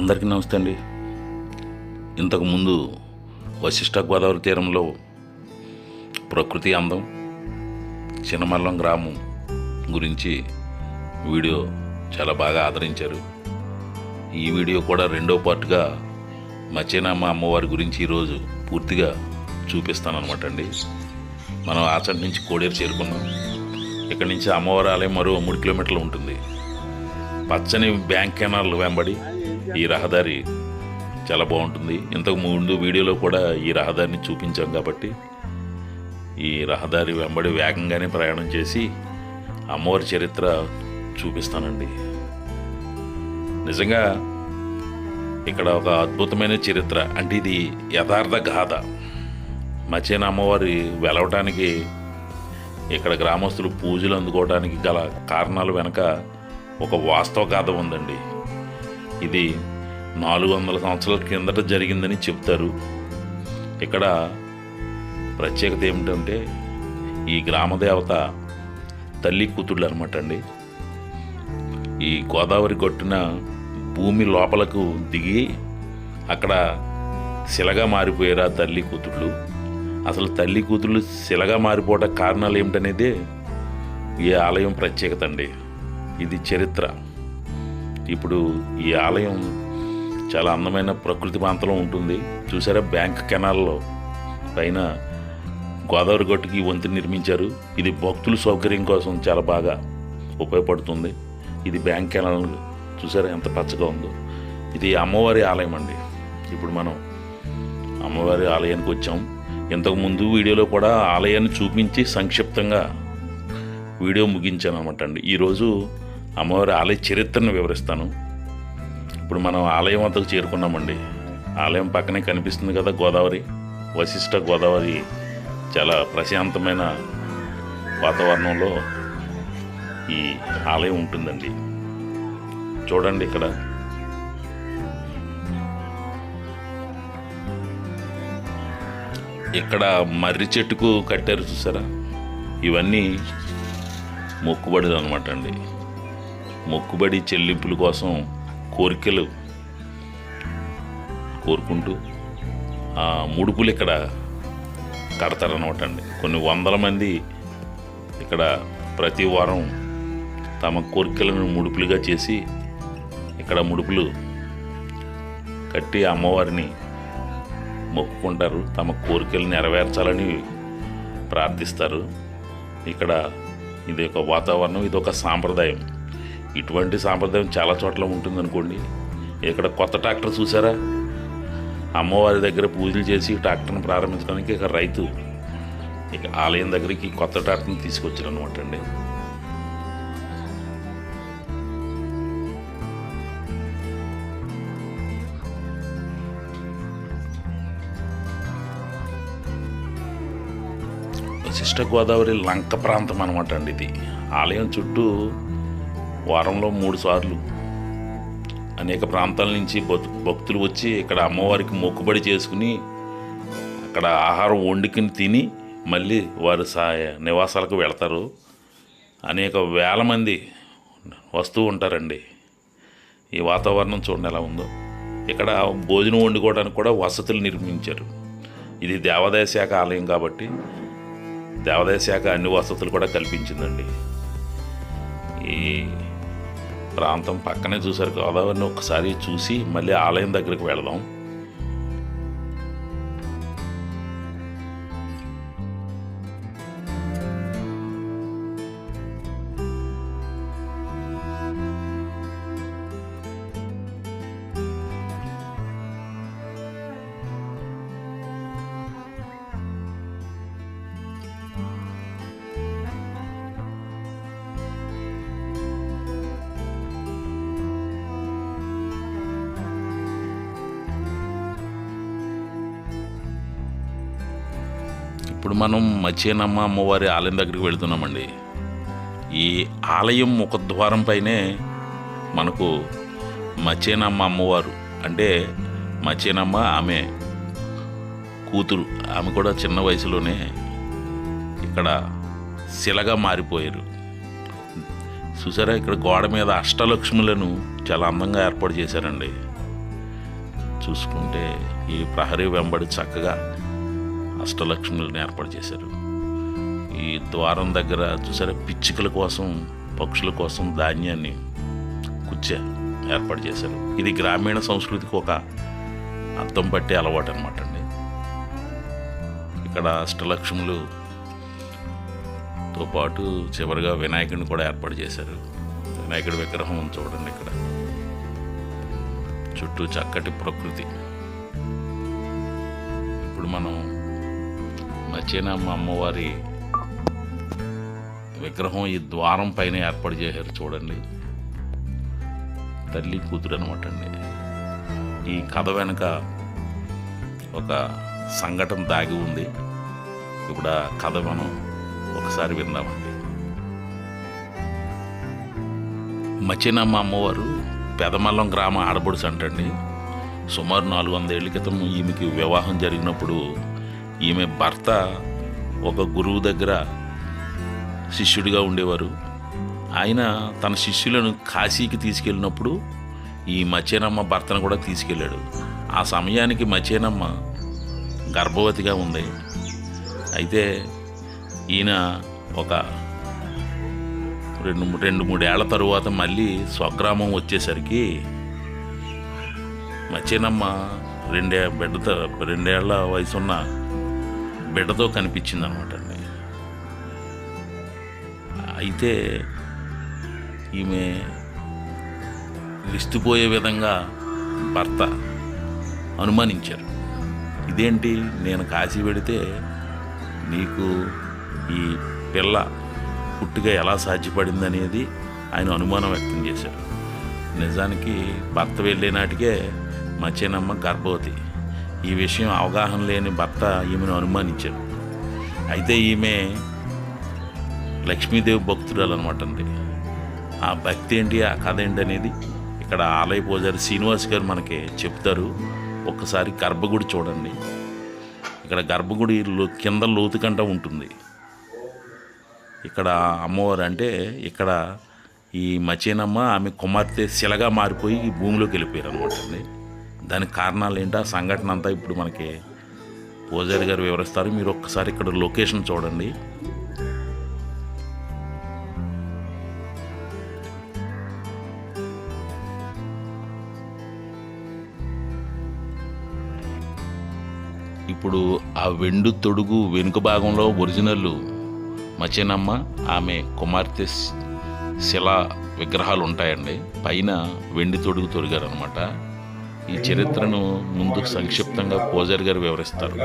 అందరికీ నమస్తే అండి. ఇంతకుముందు వశిష్ట గోదావరి తీరంలో ప్రకృతి అందం చిన్నమల్లం గ్రామం గురించి వీడియో చాలా బాగా ఆదరించారు. ఈ వీడియో కూడా రెండో పార్ట్గా మచ్చేనమ్మ అమ్మవారి గురించి ఈరోజు పూర్తిగా చూపిస్తానమాట అండి. మనం ఆచంట నుంచి కోడేరు చేరుకున్నాం. ఇక్కడి నుంచి అమ్మవారి ఆలయం మరో మూడు కిలోమీటర్లు ఉంటుంది. పచ్చని బ్యాంక్ కెనాల్ వెంబడి ఈ రహదారి చాలా బాగుంటుంది. ఇంతకు ముందు వీడియోలో కూడా ఈ రహదారిని చూపించాం కాబట్టి ఈ రహదారి వెంబడి వేగంగానే ప్రయాణం చేసి అమ్మవారి చరిత్ర చూపిస్తానండి. నిజంగా ఇక్కడ ఒక అద్భుతమైన చరిత్ర. అంటే ఇది యథార్థ గాథ. మచేన అమ్మవారి వెలవటానికి ఇక్కడ గ్రామస్తులు పూజలు అందుకోవడానికి గల కారణాలు వెనక ఒక వాస్తవ గాథ ఉందండి. ఇది నాలుగు వందల సంవత్సరాల కిందట జరిగిందని చెప్తారు. ఇక్కడ ప్రత్యేకత ఏమిటంటే ఈ గ్రామదేవత తల్లి కూతుళ్ళు అనమాట అండి. ఈ గోదావరి కొట్టిన భూమి లోపలకు దిగి అక్కడ శిలగా మారిపోయారు ఆ తల్లి కూతుళ్ళు. అసలు తల్లి కూతుళ్ళు శిలగా మారిపోవడానికి కారణాలు ఏమిటనేది ఈ ఆలయం ప్రత్యేకత అండి. ఇది చరిత్ర. ఇప్పుడు ఈ ఆలయం చాలా అందమైన ప్రకృతి ప్రాంతంలో ఉంటుంది. చూసారా? బ్యాంక్ కెనాల్లో పైన గోదావరి గట్టుకి ఈ వంతెన నిర్మించారు. ఇది భక్తుల సౌకర్యం కోసం చాలా బాగా ఉపయోగపడుతుంది. ఇది బ్యాంక్ కెనాల్. చూసారా? ఎంత పచ్చగా ఉందో. ఇది అమ్మవారి ఆలయం అండి. ఇప్పుడు మనం అమ్మవారి ఆలయానికి వచ్చాం. ఇంతకుముందు వీడియోలో కూడా ఆలయాన్ని చూపించి సంక్షిప్తంగా వీడియో ముగించాను అనమాట అండి ఈరోజు అమ్మవారి ఆలయ చరిత్రను వివరిస్తాను. ఇప్పుడు మనం ఆలయం వద్దకు చేరుకున్నామండి. ఆలయం పక్కనే కనిపిస్తుంది కదా గోదావరి. వశిష్ట గోదావరి చాలా ప్రశాంతమైన వాతావరణంలో ఈ ఆలయం ఉంటుందండి. చూడండి ఇక్కడ. ఇక్కడ మర్రి చెట్టుకు కట్టారు చూసారా? ఇవన్నీ మొక్కుబడి అనమాట అండి. మొక్కుబడి చెల్లింపుల కోసం కోరికలు కోరుకుంటూ ఆ ముడుపులు ఇక్కడ కడతారనమాట అండి. కొన్ని వందల మంది ఇక్కడ ప్రతి వారం తమ కోరికలను ముడుపులుగా చేసి ఇక్కడ ముడుపులు కట్టి అమ్మవారిని మొక్కుకుంటారు. తమ కోరికలు నెరవేర్చాలని ప్రార్థిస్తారు. ఇక్కడ ఇది ఒక వాతావరణం ఇది ఒక సాంప్రదాయం. ఇటువంటి సాంప్రదాయం చాలా చోట్ల ఉంటుందనుకోండి. ఇక్కడ కొత్త ట్రాక్టర్ చూసారా? అమ్మవారి దగ్గర పూజలు చేసి ట్రాక్టర్ని ప్రారంభించడానికి ఇక రైతు ఇక ఆలయం దగ్గరికి కొత్త ట్రాక్టర్ని తీసుకొచ్చారు అనమాట అండి. శిష్ట గోదావరి లంక ప్రాంతం అనమాట అండి ఇది. ఆలయం చుట్టూ వారంలో మూడు సార్లు. అనేక ప్రాంతాల నుంచి భక్తులు వచ్చి ఇక్కడ అమ్మవారికి మొక్కుబడి చేసుకుని అక్కడ ఆహారం వండుకుని తిని మళ్ళీ వారి సా నివాసాలకు వెళతారు. అనేక వేల మంది వస్తూ ఉంటారండి. ఈ వాతావరణం చూడండి ఎలా ఉందో. ఇక్కడ భోజనం వండుకోవడానికి కూడా వసతులు నిర్మించారు. ఇది దేవాదాయ శాఖ ఆలయం కాబట్టి దేవాదాయ శాఖ అన్ని వసతులు కూడా కల్పించిందండి. ఈ ప్రాంతం పక్కనే చూసారు గోదావరిని ఒకసారి చూసి మళ్ళీ ఆలయం దగ్గరికి వెళదాం. ఇప్పుడు మనం మచ్చేనమ్మ అమ్మవారి ఆలయం దగ్గరికి వెళ్తున్నామండి. ఈ ఆలయం ముఖద్వారం పైనే మనకు మచ్చేనమ్మ అమ్మవారు అంటే మచ్చేనమ్మ ఆమె కూతురు ఆమె కూడా చిన్న వయసులోనే ఇక్కడ శిలగా మారిపోయారు. చూసారా ఇక్కడ గోడ మీద అష్టలక్ష్ములను చాలా అందంగా ఏర్పాటు చేశారండి. చూసుకుంటే ఈ ప్రహరీ వెంబడి చక్కగా అష్టలక్ష్ములను ఏర్పాటు చేశారు. ఈ ద్వారం దగ్గర చూసారా పిచ్చుకల కోసం పక్షుల కోసం ధాన్యాన్ని కుచ్చే ఏర్పాటు చేశారు. ఇది గ్రామీణ సంస్కృతికి ఒక అర్థం పట్టే అలవాటు అనమాట అండి. ఇక్కడ అష్టలక్ష్ములు తో పాటు చివరిగా వినాయకుడిని కూడా ఏర్పాటు చేశారు. వినాయకుడి విగ్రహం చూడండి ఇక్కడ. చుట్టూ చక్కటి ప్రకృతి. ఇప్పుడు మనం మచ్చేనమ్మ అమ్మవారి విగ్రహం ఈ ద్వారం పైన ఏర్పాటు చేశారు చూడండి. తల్లి కూతురు అనమాట అండి. ఈ కథ వెనుక ఒక సంఘటన దాగి ఉంది. ఇప్పుడు ఆ కథ మనం ఒకసారి విందామండి. మచినమ్మ అమ్మవారు పెదమల్లం గ్రామ ఆడబడుచు అంటండి. సుమారు నాలుగు వంద ఏళ్ళ క్రితం ఈమెకి వివాహం జరిగినప్పుడు ఈమె భర్త ఒక గురువు దగ్గర శిష్యుడిగా ఉండేవారు. ఆయన తన శిష్యులను కాశీకి తీసుకెళ్ళినప్పుడు ఈ మచేనమ్మ భర్తను కూడా తీసుకెళ్ళాడు. ఆ సమయానికి మచేనమ్మ గర్భవతిగా ఉంది. అయితే ఈయన ఒక రెండు రెండు మూడేళ్ళ తరువాత మళ్ళీ స్వగ్రామం వచ్చేసరికి మచేనమ్మ రెండే బిడ్డతో రెండేళ్ళ వయసున్న బిడ్డతో కనిపించింది అనమాట అండి. అయితే ఈమె విస్తుపోయే విధంగా భర్త అనుమానించారు. ఇదేంటి? నేను కాశీ పెడితే నీకు ఈ పిల్ల పుట్టుక ఎలా సాధ్యపడింది అనేది ఆయన అనుమానం వ్యక్తం చేశారు. నిజానికి భర్త వెళ్ళే నాటికే చిన్నమ్మ గర్భవతి. ఈ విషయం అవగాహన లేని భర్త ఈమెను అనుమానించాడు అయితే ఈమె లక్ష్మీదేవి భక్తురాలు అనమాట అండి. ఆ భక్తి ఏంటి ఆ కథ ఏంటి అనేది ఇక్కడ ఆలయ పూజారి శ్రీనివాస్ గారు మనకి చెప్తారు. ఒక్కసారి గర్భగుడి చూడండి. ఇక్కడ గర్భగుడి లో- కింద లోతు కంట ఉంటుంది. ఇక్కడ అమ్మవారు అంటే ఇక్కడ ఈ మచేనమ్మ ఆమె కుమార్తె శిలగా మారిపోయి ఈ భూమిలోకి వెళ్ళిపోయారు అనమాట అండి. దానికి కారణాలు ఏంటి ఆ సంఘటన అంతా ఇప్పుడు మనకి పూజారి గారు వివరిస్తారు. మీరు ఒక్కసారి ఇక్కడ లొకేషన్ చూడండి. ఇప్పుడు ఆ వెండు తొడుగు వెనుక భాగంలో ఒరిజినల్ మచేనమ్మ ఆమె కుమార్తె శిలా విగ్రహాలు ఉంటాయండి. పైన వెండి తొడుగు తొడిగారు అనమాట ఈ చరిత్రను ముందు సంక్షిప్తంగా పోజర్ గారు వివరిస్తారు.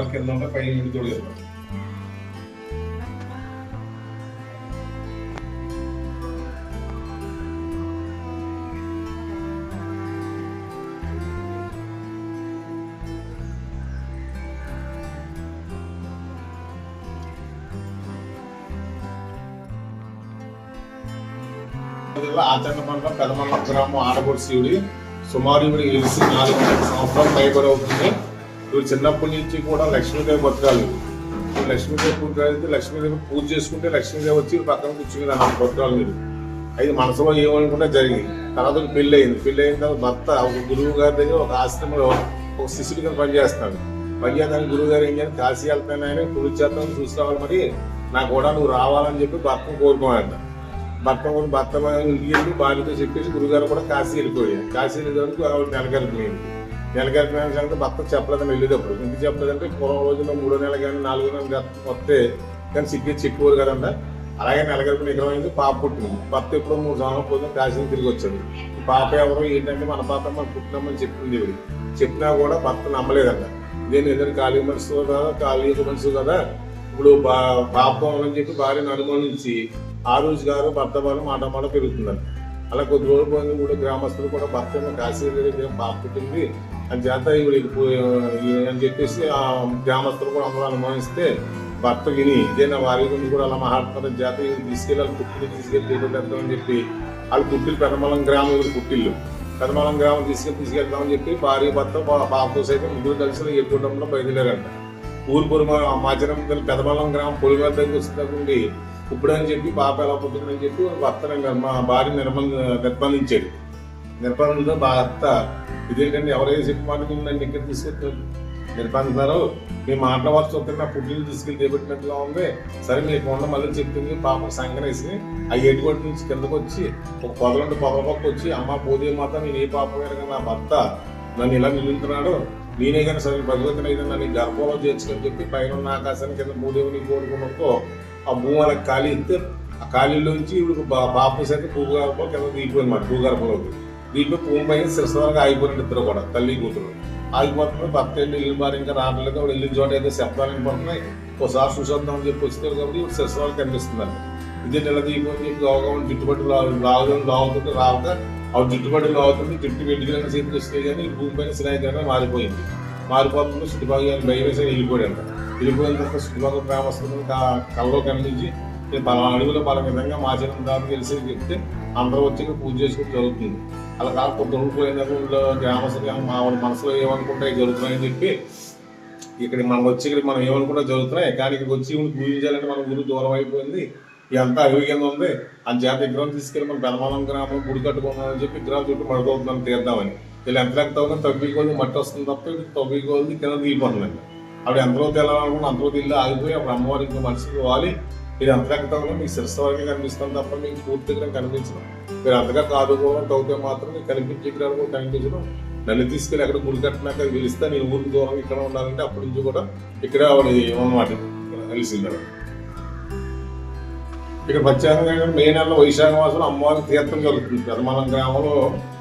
ఆచరణ మండలం పెదమల్ల గ్రామం ఆడగొడు శివుడి సుమారు ఇప్పుడు వెలిసి నాలుగు వందల సంవత్సరాలు పైబడి అవుతుంది. ఇవి చిన్నప్పటి నుంచి కూడా లక్ష్మీదేవి బతకాలి లక్ష్మీదేవి పూజ అయితే లక్ష్మీదేవి పూజ చేసుకుంటే లక్ష్మీదేవి వచ్చి పక్కన కూర్చుంది అన్న బతకాలి మీరు అది మనసులో ఏమనుకుంటే జరిగింది. తర్వాత పెళ్ళి అయింది పెళ్ళి అయిన తర్వాత భర్త ఒక గురువు గారి దగ్గర ఒక ఆశ్రమంలో ఒక శిష్యుడిగా పనిచేస్తాడు పనిచేయడానికి గురువు గారు ఏం చేయాలి? కాశీ వెళ్తాను ఆయన చూసుకోవాలి మరి? నాకు కూడా నువ్వు రావాలని చెప్పి భర్తను కోరుకోవాలంట. భర్త కూడా భర్త ఇంటికి భార్యతో చెప్పేసి గురుగారు కూడా కాశీ వెళ్ళిపోయాడు కాశీ వెళ్ళేదానికి ఆవిడ నెలగలిపోయింది నెలగలిపిన సంగతి భర్త చెప్పలేదని వెళ్ళేటప్పుడు. ఎందుకు చెప్పలేదంటే పూర్వం రోజుల్లో మూడో నెల కానీ నాలుగో నెల వస్తే కానీ సిగ్గే చెప్పేవారు కదంట. అలాగే నెలగలిపిన ఎకరం అయింది పాప పుట్టింది. భర్త ఎప్పుడో మూడు సంవత్సరాలు పోతే కాశీని తిరిగి వచ్చాడు. పాప ఎవరు ఏంటంటే మన పాప మనం పుట్టినామని చెప్పింది ఇవి చెప్పినా కూడా భర్త నమ్మలేదంట. నేను ఇద్దరు ఖాళీ మనసు కదా ఖాళీ మనసు కదా? ఇప్పుడు బా పాపం అని చెప్పి భార్యను అనుమానించి ఆ రోజు గారు భర్త వాళ్ళు మాట మాట పెరుగుతుందని. అలా కొద్ది రోజులు పోయింది కూడా గ్రామస్తులు కూడా భర్త ఏమో కాశీ వెళ్ళి పాప పుట్టింది అని చేత ఈవిడికి అని చెప్పేసి ఆ గ్రామస్తులు కూడా అందరూ అనుమానిస్తే భర్త విని ఏదైనా వారి గురించి కూడా అలా మహాత్మ జాత తీసుకెళ్ళి వాళ్ళ పుట్టిల్లు తీసుకెళ్ళి తీసుకెళ్తామని చెప్పి వాళ్ళు పుట్టిల్లు పెదమలం గ్రామం ఈవిడ పుట్టిల్లు? పెదమలం గ్రామం తీసుకెళ్ళి తీసుకెళ్తామని చెప్పి భార్య భర్త బాబుతో సైతం ముగ్గురు కలిసి ఎప్పుడంలో బయలుదేరంట ఊరు పొలిమ మాచరం పెదమలం గ్రామం పొలిమేర దగ్గర వస్తుంది ఇప్పుడు అని చెప్పి పాప ఎలా పుట్టిందని చెప్పి వాళ్ళ భర్త మా భార్య నిర్బంధ నిర్బంధించాడు నిర్బంధంతో భర్త. ఇదేంటంటే ఎవరైతే చెప్పి మాట నన్ను ఇక్కడ తీసుకెళ్తారు. నిర్బంధిస్తున్నారు మీ మాట్లాడవచ్చు వస్తే నా పుట్టిన తీసుకెళ్ళి చేపట్టినట్టుగా ఉంది. సరే మీకు ఉన్న మళ్ళీ చెప్తుంది పాప సంగనేసి ఆ ఎటువంటి నుంచి కిందకు వచ్చి ఒక పొదలుంటే పొదల పక్క వచ్చి అమ్మ పోదే మాత నేను ఏ పాప గారు నా భర్త. నన్ను ఇలా నిలుతున్నాడు నేనే కానీ సరే భగవంతుని అయితే నన్ను గర్భంలో చేర్చుకొని చెప్పి పైన ఉన్న ఆకాశాన్ని కింద భూదేవిని కోరుకున్నప్పుడు ఆ భూమి ఖాళీ ఇస్తే ఆ ఖాళీలోంచి ఇప్పుడు బా- బాపు శాఖ భూగర్భం కింద దిగిపోయింది మాట భూగర్భంలోకి దీంట్లో భూమి పైన శిరస్వరంగా ఆగిపోయినట్టు ఇద్దరు కూడా తల్లి కూతురు. ఆగిపోతున్నారు భర్త వెళ్ళి ఇల్లు బారి ఇంకా రావట్లేదు వాళ్ళు ఇల్లు చోట అయితే శబ్దాలు వినపడుతున్నాయి. ఒకసారి చూసొద్దాం అని చెప్పి వస్తే కాబట్టి ఇప్పుడు కనిపిస్తుంది కనిపిస్తుందండి ఇదే నెల దిగిపోయింది చెప్పి చుట్టుపట్టు జుట్టుబడి లాగుతుంది లాగుతుంది రావుగా ఆ జుట్టుబడి లాగుతుంది జుట్టు వెంటికలైన చేతికి వస్తే కానీ భూమి పైన శిలాయికరంగా మారిపోయింది. మారిపోతుంది చుట్టుపక్కల భయం వేసి వెళ్ళిపోయాడు వెళ్ళిపోయిన తర్వాత చుట్టుపక్కల గ్రామస్తులు కళ్ళలో కనిపించి నేను పలానా అడుగులో బల విధంగా మాచరం దాన్ని తెలిసి చెప్తే అందరూ వచ్చి పూజ చేసుకుని జరుగుతుంది. అలా కాకపోతే దొరికిపోయిన గ్రామస్తులు మా వాళ్ళ మనసులో ఏమనుకుంటాయి జరుగుతున్నాయని చెప్పి ఇక్కడ మనం వచ్చి ఇక్కడ మనం ఏమనుకుంటా జరుగుతున్నాయి. కానీ ఇక్కడికి వచ్చి పూజించాలంటే మన ఊరు దూరం అయిపోయింది. ఎంత అడవి కింద ఉంది. అని చేత విగ్రహం తీసుకెళ్ళి మనం పెనమానం గ్రామం గుడి కట్టుకున్నామని చెప్పి విగ్రహం చుట్టూ మడుకోతున్నాం తీద్దామని. వీళ్ళు ఎంత లెక్క తగ్గిపోయింది మట్టి వస్తుంది తప్ప తగ్గిపోయింది కింద దిగిపోతుందండి ఆవిడ ఎంతలో తెల్లాలనుకుంటే అంతలో తెల్లి ఆగిపోయి అప్పుడు అమ్మవారికి ఇంకా మనిషికి వాలి ఇది ఎంత మీకు శిరస్సు వరకే కనిపిస్తుంది తప్ప మీకు పూర్తిగా కనిపించడం మీరు అంతగా కాదుకోవడం తవ్వితే మాత్రం మీకు కనిపించే కూడా కనిపించడం నన్ను తీసుకెళ్ళి అక్కడ గుడి కట్టినాక పిలిస్తే నేను ఊరికి దూరం ఇక్కడ ఉండాలంటే అప్పటి నుంచి కూడా ఇక్కడే ఆవిడ ఏమన్నమాట? కలిసింది ఇక్కడ ప్రత్యేకంగా మే నెలలో వైశాఖ మాసంలో అమ్మవారి తీర్థం జరుగుతుంది. పెదమలం గ్రామంలో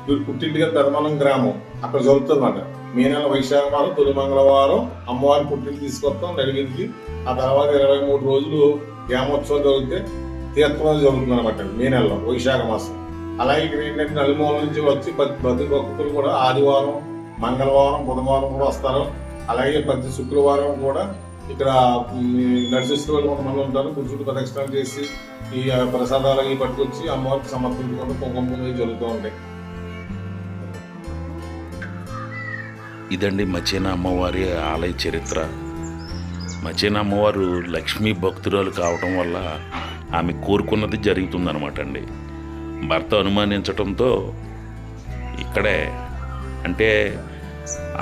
వీరు పుట్టింటిగా పెదమలం గ్రామం. అక్కడ జరుగుతుంది అన్నమాట మే నెల వైశాఖ మాసం తొలి మంగళవారం అమ్మవారి పుట్టింటి తీసుకొస్తాం నడిగింది ఆ తర్వాత ఇరవై మూడు రోజులు గ్రామోత్సవం జరిగితే తీర్థం జరుగుతుంది అనమాట మే నెలలో వైశాఖ మాసం. అలాగే ఇక్కడ ఏంటంటే నలుమూల నుంచి వచ్చి ప్రతి భక్తులు కూడా ఆదివారం మంగళవారం బుధవారం కూడా వస్తారు. అలాగే ప్రతి శుక్రవారం కూడా ఇక్కడ నడిచేసిన వాళ్ళు కొంతమంది ఉంటారు పురుషుడు ప్రదక్షిణాలు చేసి ఈ ప్రసాదాలు అవి పట్టుకొచ్చి అమ్మవారికి సమర్పించుకుంటూ కుంకుమ పూజ జరుగుతూ ఉంటాయి. ఇదండి మచేన అమ్మవారి ఆలయ చరిత్ర. మచేన అమ్మవారు లక్ష్మీ భక్తురాలు కావటం వల్ల ఆమె కోరుకున్నది జరుగుతుందనమాట అండి. భర్త అనుమానించటంతో ఇక్కడే అంటే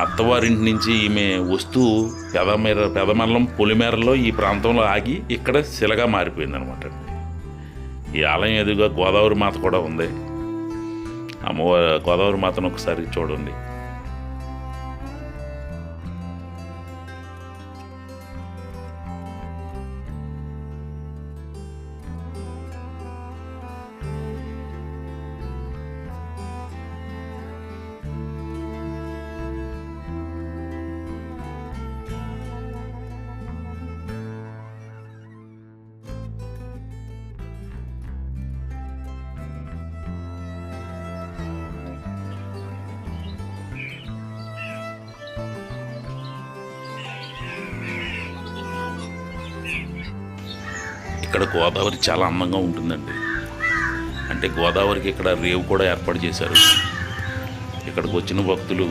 అత్తవారింటి నుంచి ఈమె వస్తూ పెదమేర పెదమల్లం పొలిమేరలో ఈ ప్రాంతంలో ఆగి ఇక్కడ శిలగా మారిపోయిందనమాట అండి. ఈ ఆలయం ఎదురుగా గోదావరి మాత కూడా ఉంది. అమ్మవారి గోదావరి మాతను ఒకసారి చూడండి. ఇక్కడ గోదావరి చాలా అందంగా ఉంటుందండి. అంటే గోదావరికి ఇక్కడ రేవు కూడా ఏర్పాటు చేశారు. ఇక్కడికి వచ్చిన భక్తులు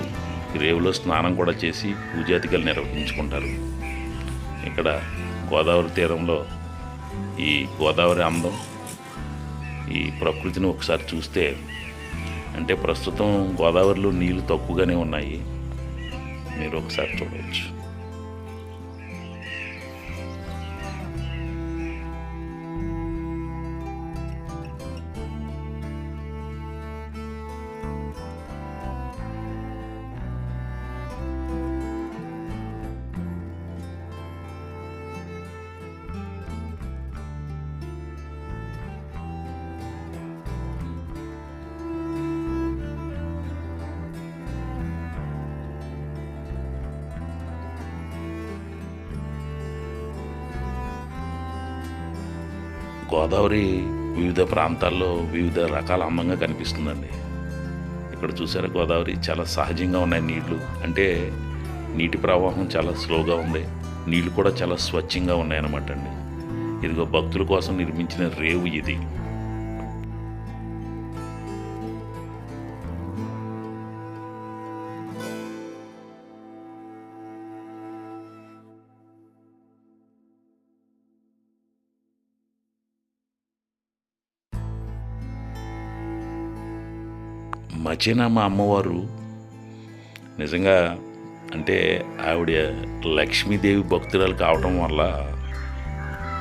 రేవులో స్నానం కూడా చేసి పూజాతికలు నిర్వహించుకుంటారు. ఇక్కడ గోదావరి తీరంలో ఈ గోదావరి అందం ఈ ప్రకృతిని ఒకసారి చూస్తే అంటే ప్రస్తుతం గోదావరిలో నీళ్ళు తక్కువగానే ఉన్నాయి. మీరు ఒకసారి చూడవచ్చు. గోదావరి వివిధ ప్రాంతాల్లో వివిధ రకాల అందంగా కనిపిస్తుందండి. ఇక్కడ చూసారా గోదావరి చాలా సహజంగా ఉన్నాయి నీళ్ళు. అంటే నీటి ప్రవాహం చాలా స్లోగా ఉంది. నీళ్ళు కూడా చాలా స్వచ్ఛంగా ఉన్నాయన్నమాట అండి. ఇదిగో భక్తుల కోసం నిర్మించిన రేవు ఇది. మచేనామ అమ్మవారు నిజంగా అంటే ఆవిడ లక్ష్మీదేవి భక్తురాలు కావడం వల్ల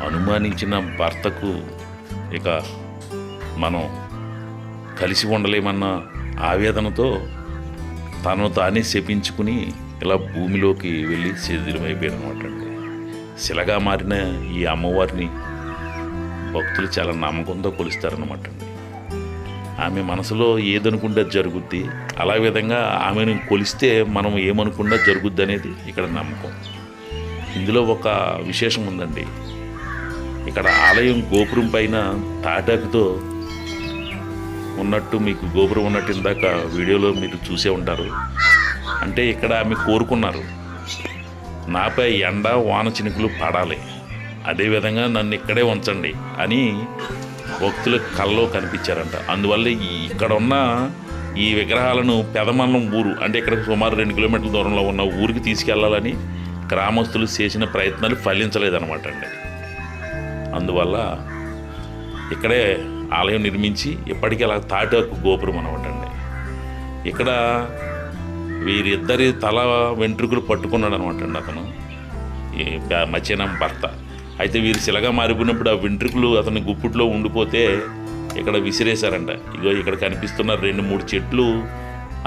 అనుమానించిన భర్తకు ఇక మనం కలిసి ఉండలేమన్న ఆవేదనతో తను తానే శపించుకుని ఇలా భూమిలోకి వెళ్ళి శిథిలమైపోయారు అనమాట అండి. శిలగా మారిన ఈ అమ్మవారిని భక్తులు చాలా నమ్మకంతో కొలుస్తారనమాట అండి. ఆమె మనసులో ఏదనుకుంటే అది జరుగుద్ది. అలా విధంగా ఆమెను కొలిస్తే మనం ఏమనుకున్నా జరుగుద్ది అనేది ఇక్కడ నమ్మకం. ఇందులో ఒక విశేషం ఉందండి. ఇక్కడ ఆలయం గోపురం పైన తాటాకుతో ఉన్నట్టు మీకు గోపురం ఉన్నట్టు ఇందాక వీడియోలో మీరు చూసే ఉంటారు. అంటే ఇక్కడ ఆమె కోరుకున్నారు. నాపై ఎండ వాన చినుకులు పడాలి. అదేవిధంగా నన్ను ఇక్కడే ఉంచండి అని భక్తులకు కళ్ళలో కనిపించారంట. అందువల్ల ఈ ఇక్కడ ఉన్న ఈ విగ్రహాలను పెదమల్లం ఊరు అంటే ఇక్కడ సుమారు రెండు కిలోమీటర్ల దూరంలో ఉన్న ఊరికి తీసుకెళ్ళాలని గ్రామస్తులు చేసిన ప్రయత్నాలు ఫలించలేదన్నమాట అండి. అందువల్ల ఇక్కడే ఆలయం నిర్మించి ఇప్పటికీ అలా తాటాకు గోపురం అనమాట అండి. ఇక్కడ వీరిద్దరి తల వెంట్రుకలు పట్టుకున్నాడు అనమాట అండి అతను. ఈ ప- భర్త. అయితే వీరు శిలగా మారిపోయినప్పుడు ఆ వెంట్రుకలు అతని గుప్పుట్లో ఉండిపోతే ఇక్కడ విసిరేశారంట. ఇగో ఇక్కడ కనిపిస్తున్న రెండు మూడు చెట్లు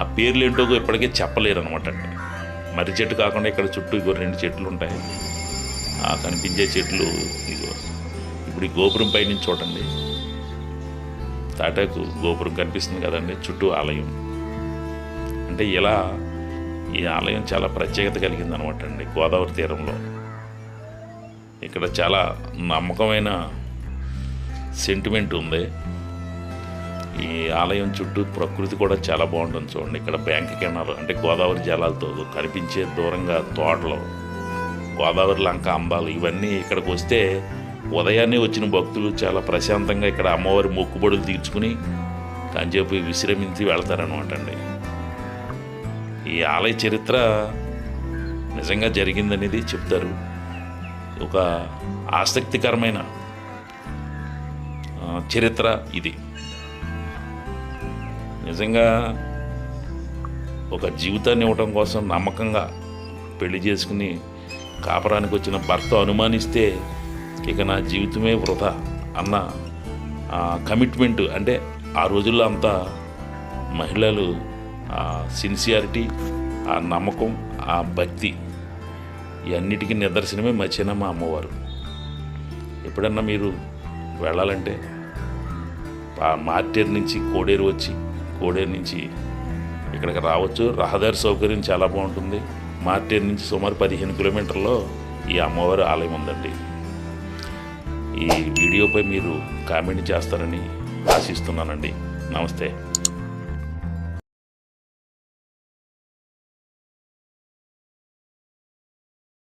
ఆ పేర్లు ఏంటో ఇప్పటికే చెప్పలేరు అనమాట అండి. మర్రి చెట్టు కాకుండా ఇక్కడ చుట్టూ ఇగో రెండు చెట్లు ఉంటాయి ఆ కనిపించే చెట్లు ఇగో ఇప్పుడు ఈ గోపురం పై నుంచి చూడండి. తాటాకు గోపురం కనిపిస్తుంది కదండి చుట్టూ ఆలయం. అంటే ఇలా ఈ ఆలయం చాలా ప్రత్యేకత కలిగింది అనమాట అండి గోదావరి తీరంలో. ఇక్కడ చాలా నమ్మకమైన సెంటిమెంట్ ఉంది. ఈ ఆలయం చుట్టూ ప్రకృతి కూడా చాలా బాగుంటుంది చూడండి. ఇక్కడ బ్యాంక్ కెనాల్ అంటే గోదావరి జలాలతో కనిపించే దూరంగా తోటలు గోదావరి లంక అంబాలు ఇవన్నీ ఇక్కడికి వస్తే ఉదయాన్నే వచ్చిన భక్తులు చాలా ప్రశాంతంగా ఇక్కడ అమ్మవారి మొక్కుబడులు తీర్చుకుని కాంచేపు విశ్రమించి వెళ్తారనమాట అండి. ఈ ఆలయ చరిత్ర నిజంగా జరిగిందనేది చెప్తారు. ఒక ఆసక్తికరమైన చరిత్ర ఇది. నిజంగా ఒక జీవితాన్ని ఇవ్వటం కోసం నమ్మకంగా పెళ్ళి చేసుకుని కాపరానికి వచ్చిన భర్త అనుమానిస్తే ఇక నా జీవితమే వృధా అన్న కమిట్మెంట్ అంటే ఆ రోజుల్లో అంతా మహిళలు సిన్సియారిటీ ఆ నమ్మకం ఆ భక్తి ఇవన్నిటికీ నిదర్శనమే మత్స్యనమ్మ అమ్మవారు. ఎప్పుడన్నా మీరు వెళ్ళాలంటే ఆ మార్టేరు నుంచి కోడేరు వచ్చి కోడేరు నుంచి ఇక్కడికి రావచ్చు. రహదారి సౌకర్యం చాలా బాగుంటుంది. మార్టేరు నుంచి సుమారు పదిహేను కిలోమీటర్లో ఈ అమ్మవారి ఆలయం ఉందండి. ఈ వీడియోపై మీరు కామెంట్ చేస్తారని ఆశిస్తున్నానండి. నమస్తే.